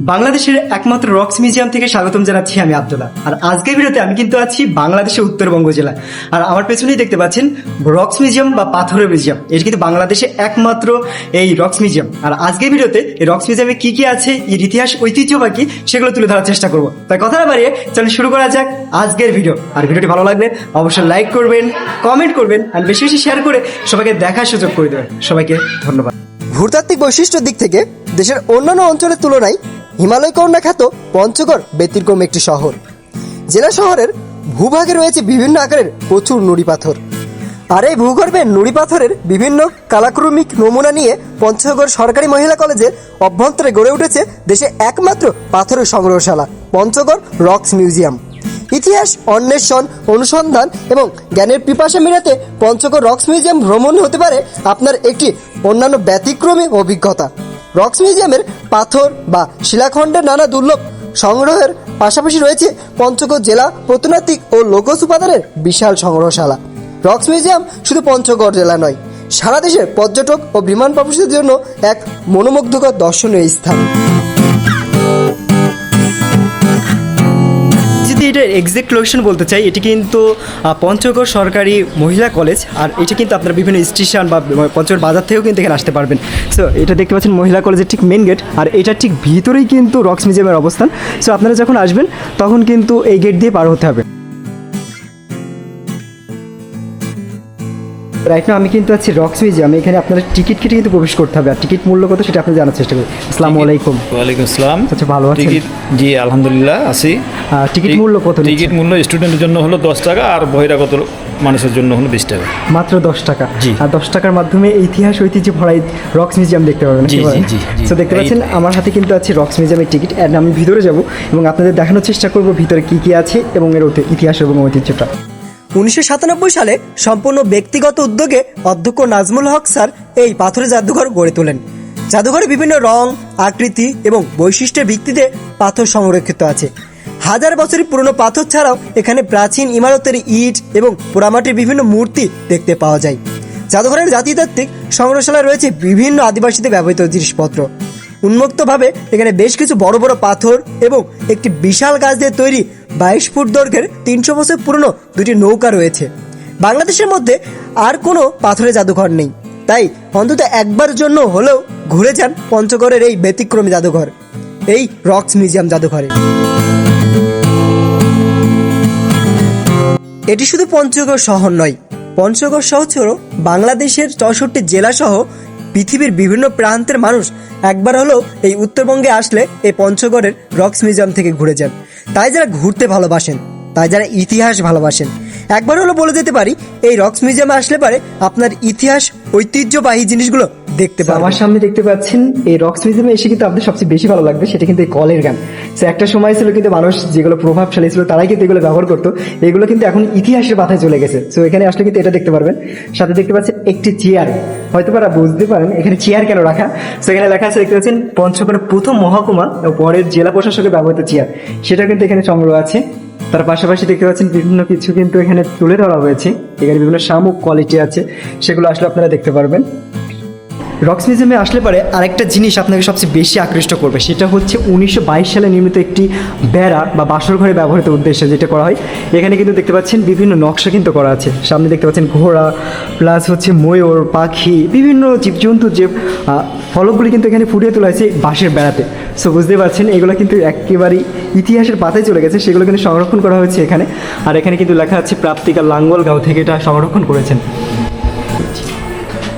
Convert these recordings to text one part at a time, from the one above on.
বাংলাদেশের একমাত্র rocks museum থেকে স্বাগতম জানাচ্ছি আমি আব্দুল্লাহ। আর আজকের ভিডিওতে আমি কিন্তু আছি বাংলাদেশের উত্তরবঙ্গ জেলা। আর আমার পেছনেই দেখতে পাচ্ছেন রক্স মিউজিয়াম বা পাথরের মিউজিয়াম। এটি কিন্তু বাংলাদেশে একমাত্র এই রক্স মিউজিয়াম। আর আজকের ভিডিওতে এই রক্স মিউজিয়ামে কি কি আছে, এর ইতিহাস, ঐতিহ্য বা কি, সেগুলো তুলে ধরার চেষ্টা করব। তাই কথা না বাড়িয়ে চলে শুরু করা যাক আজকের ভিডিও। আর ভিডিওটি ভালো লাগলে অবশ্যই লাইক করবেন, কমেন্ট করবেন, আর বেশি বেশি শেয়ার করে সবাইকে দেখার সুযোগ করে দেবেন। সবাইকে ধন্যবাদ। ভূতাত্ত্বিক বৈশিষ্ট্যের দিক থেকে দেশের অন্যান্য অঞ্চলের তুলনায় হিমালয় কন্যা খ্যাত পঞ্চগড় ব্যতিক্রম একটি শহর। জেলা শহরের ভূভাগে রয়েছে বিভিন্ন আকারের প্রচুর নুড়ি পাথর। আর এই ভূগর্ভে নুড়ি পাথরের বিভিন্ন কালাক্রমিক নমুনা নিয়ে পঞ্চগড় সরকারি মহিলা কলেজের অভ্যন্তরে গড়ে উঠেছে দেশে একমাত্র পাথরের সংগ্রহশালা, পঞ্চগড় রক্স মিউজিয়াম। ইতিহাস, অন্বেষণ, অনুসন্ধান এবং জ্ঞানের পিপাসা মেটাতে পঞ্চগড় রক্স মিউজিয়াম ভ্রমণ হতে পারে আপনার একটি অন্যান্য ব্যতিক্রমী অভিজ্ঞতা। রক্স মিউজিয়ামের পাথর বা শিলাখণ্ডের নানা দুর্লভ সংগ্রহের পাশাপাশি রয়েছে পঞ্চগড় জেলা প্রত্নতাত্ত্বিক ও লোকস উপাদানের বিশাল সংগ্রহশালা। রক্স মিউজিয়াম শুধু পঞ্চগড় জেলা নয়, সারা দেশের পর্যটক ও বিমান প্রবাসীদের জন্য এক মনোমুগ্ধকর দর্শনীয় স্থান। এক্সাক্ট লোকেশন বলতে চাই, এটি কিন্তু পঞ্চগড় সরকারি মহিলা কলেজ, আর এটি কিন্তু আপনারা বিভিন্ন স্টেশন বা পঞ্চগড় বাজার থেকেও কিন্তু এখানে আসতে পারবেন। সো এটা দেখতে পাচ্ছেন মহিলা কলেজের ঠিক মেন গেট আর এটা ঠিক ভিতরেই কিন্তু রক্স মিউজিয়ামের অবস্থান। সো আপনারা যখন আসবেন, তখন কিন্তু এই গেট দিয়ে পার হতে হবে। রাইট না আমি কিন্তু আছি রক্স মিউজিয়াম এখানে আপনারা টিকিট কেটে কিন্তু প্রবেশ করতে হবে। আর টিকিট মূল্য কত সেটা আপনি জানার চেষ্টা করুন আসসালামু আলাইকুম। ওয়ালাইকুম আসসালাম। আচ্ছা, ভালো আছেন? টিকিট? জি আলহামদুলিল্লাহ আছি। টিকিট মূল্য কত? টিকিট মূল্য স্টুডেন্টের জন্য হলো দশ টাকা আর বহিরাগত মানুষের জন্য হলো বিশ টাকা। মাত্র দশ টাকা। জি। আর দশ টাকার মাধ্যমে ইতিহাস ঐতিহ্য ভরাই রক্স মিউজিয়াম দেখতে পাবেন জি, জি। তো দেখতে পাচ্ছেন আমার হাতে কিন্তু আছে রক্স মিউজিয়ামের টিকিট অ্যান্ড আমি ভিতরে যাব এবং আপনাদের দেখানোর চেষ্টা করব ভিতরে কি কি আছে এবং এর ইতিহাস এবং ঐতিহ্যটা। উনিশশো সাতানব্বই সালে সম্পূর্ণ ব্যক্তিগত উদ্যোগে অধ্যক্ষ নাজমুল হক স্যার এই পাথরের জাদুঘর গড়ে তোলেন। জাদুঘরে বিভিন্ন রং, আকৃতি এবং বৈশিষ্ট্যের ভিত্তিতে পাথর সংরক্ষিত আছে। হাজার বছরের পুরনো পাথর ছাড়াও এখানে প্রাচীন ইমারতের ইট এবং পোড়ামাটির বিভিন্ন মূর্তি দেখতে পাওয়া যায়। জাদুঘরের জাতিতাত্ত্বিক সংগ্রহশালায় রয়েছে বিভিন্ন আদিবাসীদের ব্যবহৃত জিনিসপত্র। উন্মুক্তভাবে এখানে বেশ কিছু বড় বড় পাথর এবং একটি বিশাল গাছ দিয়ে তৈরি বাইশ ফুট দৈর্ঘ্যের তিনশো বছর পুরনো দুটি নৌকা রয়েছে। বাংলাদেশের মধ্যে আর কোনো পাথরের জাদুঘর নেই। তাই অন্তত একবার জন্য হলেও ঘুরে যান পঞ্চগড়ের এই ব্যতিক্রমী জাদুঘর, এই রক্স মিউজিয়াম জাদুঘরে। এটি শুধু পঞ্চগড় শহর নয়, পঞ্চগড় শহর বাংলাদেশের চৌষট্টি জেলা সহ পৃথিবীর বিভিন্ন প্রান্তের মানুষ একবার হলো এই উত্তরবঙ্গে আসলে এই পঞ্চগড়ের রক্স মিউজিয়াম থেকে ঘুরে যান। তাই যারা ঘুরতে ভালোবাসেন, তাই যারা ইতিহাস ভালোবাসেন, একবার হলো বলে যেতে পারি, এই রক্স মিউজিয়ামে আসলে পারে আপনার ইতিহাস, ঐতিহ্যবাহী জিনিসগুলো দেখতে পাবেন আমার সামনে দেখতে পাচ্ছেন এই রক্স মিউজিয়ামে এসে কিন্তু আপনাদের সবচেয়ে বেশি ভালো লাগবে সেটা কিন্তু এই কলের গান। সে একটা সময় ছিল কিন্তু মানুষ যেগুলো প্রভাবশালী ছিল তারাই কিন্তু এগুলো ব্যবহার করতো। এগুলো কিন্তু এখন ইতিহাসের পাতায় চলে গেছে। সো এখানে আসলে কিন্তু এটা দেখতে পারবেন। সাথে দেখতে পাচ্ছেন একটি চেয়ার হয়তো পারা বুঝতে পারেন এখানে চেয়ার কেন রাখা? সেখানে লেখা আছে দেখতে পাচ্ছেন পঞ্চগড়ের প্রথম মহকুমা ও পরের জেলা প্রশাসকের ব্যবহৃত চেয়ার সেটা কিন্তু এখানে সংগ্রহ আছে। তার পাশাপাশি দেখতে পাচ্ছেন বিভিন্ন কিছু কিন্তু এখানে তুলে ধরা হয়েছে। এখানে বিভিন্ন শামুক কোয়ালিটি আছে সেগুলো আসলে আপনারা দেখতে পারবেন। রক্স মিউজিয়ামে আসলে পরে আরেকটা জিনিস আপনাকে সবচেয়ে বেশি আকৃষ্ট করবে, সেটা হচ্ছে উনিশশো বাইশ সালে নির্মিত একটি বেড়া বা বাসর ঘরে ব্যবহৃত উদ্দেশ্যে যেটা করা হয়। এখানে কিন্তু দেখতে পাচ্ছেন বিভিন্ন নকশা কিন্তু করা আছে। সামনে দেখতে পাচ্ছেন ঘোড়া প্লাস হচ্ছে ময়ূর, পাখি, বিভিন্ন জীবজন্তুর যে ফলকগুলি কিন্তু এখানে ফুটিয়ে তোলা হয়েছে বাঁশের বেড়াতে। সো বুঝতে পারছেন, এগুলো কিন্তু একেবারেই ইতিহাসের পাতায় চলে গেছে, সেগুলো কিন্তু সংরক্ষণ করা হয়েছে এখানে। আর এখানে কিন্তু লেখা আছে প্রাপ্তিকা লাঙ্গলগাঁও থেকে এটা সংরক্ষণ করেছেন।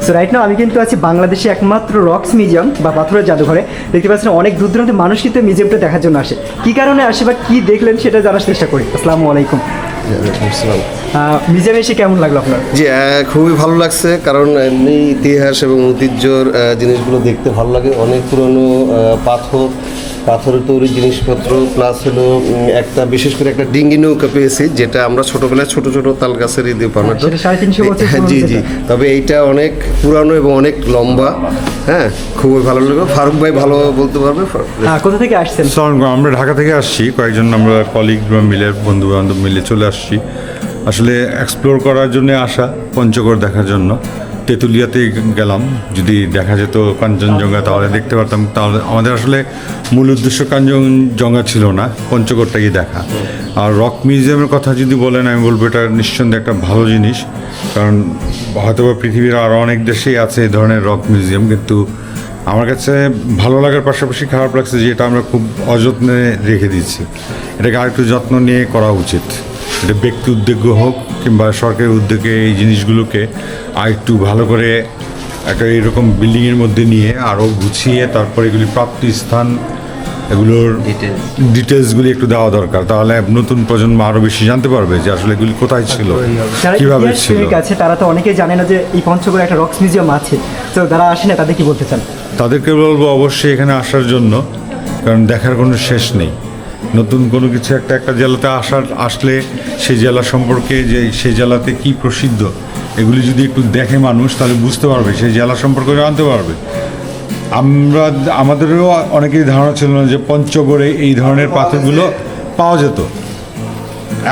সো রাইট নাও আমি কিন্তু আছি বাংলাদেশে একমাত্র রক্স মিউজিয়াম বা পাথরের জাদুঘরে। দেখতে পাচ্ছেন অনেক দূর দূরান্তের মানুষ কিন্তু মিউজিয়ামটা দেখার জন্য আসে। কী কারণে আসে বা কী দেখলেন সেটা জানার চেষ্টা করি। আসসালামু আলাইকুম। মিউজিয়ামে এসে কেমন লাগল আপনার? জি খুবই ভালো লাগছে কারণ এমনি ইতিহাস এবং ঐতিহ্যর জিনিসগুলো দেখতে ভালো লাগে। অনেক পুরনো পাথর পাথরের তৈরি জিনিসপত্র প্লাস হলো একটা বিশেষ করে একটা ডিঙ্গি নৌকা পেয়েছি যেটা আমরা ছোটবেলায় ছোট ছোট তাল গাছের বানাতো সাড়ে তিনশো বছর হ্যাঁ, জি জি। তবে এইটা অনেক পুরানো এবং অনেক লম্বা হ্যাঁ খুবই ভালো লাগল। ফারুক ভাই ভালো বলতে পারবে? হ্যাঁ কোথা থেকে আসছেন? আমরা ঢাকা থেকে আসছি কয়েকজন আমরা কলিগ মিলে বন্ধু বান্ধব মিলে চলে আসছি। আসলে এক্সপ্লোর করার জন্য আসা, পঞ্চগড় দেখার জন্য। তেঁতুলিয়াতে গেলাম। যদি দেখা যেত কাঞ্চনজঙ্ঘা, তাহলে দেখতে পারতাম। তাহলে আমাদের আসলে মূল উদ্দেশ্য কাঞ্চনজঙ্ঘা ছিল না, পঞ্চগড়টাই দেখা। আর রক মিউজিয়ামের কথা যদি বলেন, আমি বলব এটা নিঃসন্দেহে একটা ভালো জিনিস। কারণ হয়তোবা পৃথিবীর আরও অনেক দেশেই আছে এই ধরনের রক মিউজিয়াম, কিন্তু আমার কাছে ভালো লাগার পাশাপাশি খারাপ লাগছে যে এটা আমরা খুব অযত্নে রেখে দিচ্ছি এটাকে আরেকটু যত্ন নিয়ে করা উচিত। এটা ব্যক্তি উদ্যোগ হোক কিংবা সরকারের উদ্যোগে এই জিনিসগুলোকে আর একটু ভালো করে একটা এরকম বিল্ডিংয়ের মধ্যে নিয়ে আরও গুছিয়ে তারপর এগুলি প্রাপ্তি স্থান এগুলোর ডিটেলসগুলি একটু দেওয়া দরকার। তাহলে নতুন প্রজন্ম আরও বেশি জানতে পারবে যে আসলে এগুলি কোথায় ছিল কীভাবে ছিল। আছে তারা তো অনেকেই জানে না যে এই পঞ্চগড়ে একটা রক্স মিউজিয়াম আছে। তো যারা আসে না তাদের কি বলতে চান? তাদেরকে বলব অবশ্যই এখানে আসার জন্য কারণ দেখার কোনো শেষ নেই। নতুন কোনো কিছু একটা একটা জেলাতে আসার আসলে সেই জেলা সম্পর্কে যে সেই জেলাতে কি প্রসিদ্ধ এগুলি যদি একটু দেখে মানুষ তাহলে বুঝতে পারবে সেই জেলা সম্পর্কে জানতে পারবে। আমরা আমাদেরও অনেকেই ধারণা ছিল না যে পঞ্চগড়ে এই ধরনের পাথরগুলো পাওয়া যেত।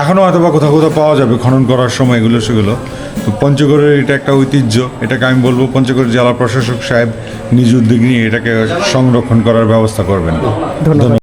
এখনও হয়তো বা কোথাও কোথাও পাওয়া যাবে খনন করার সময় এগুলো সেগুলো। তো পঞ্চগড়ের এটা একটা ঐতিহ্য এটাকে আমি বলব পঞ্চগড় জেলা প্রশাসক সাহেব নিজ উদ্যোগ নিয়ে এটাকে সংরক্ষণ করার ব্যবস্থা করবেন। ধন্যবাদ।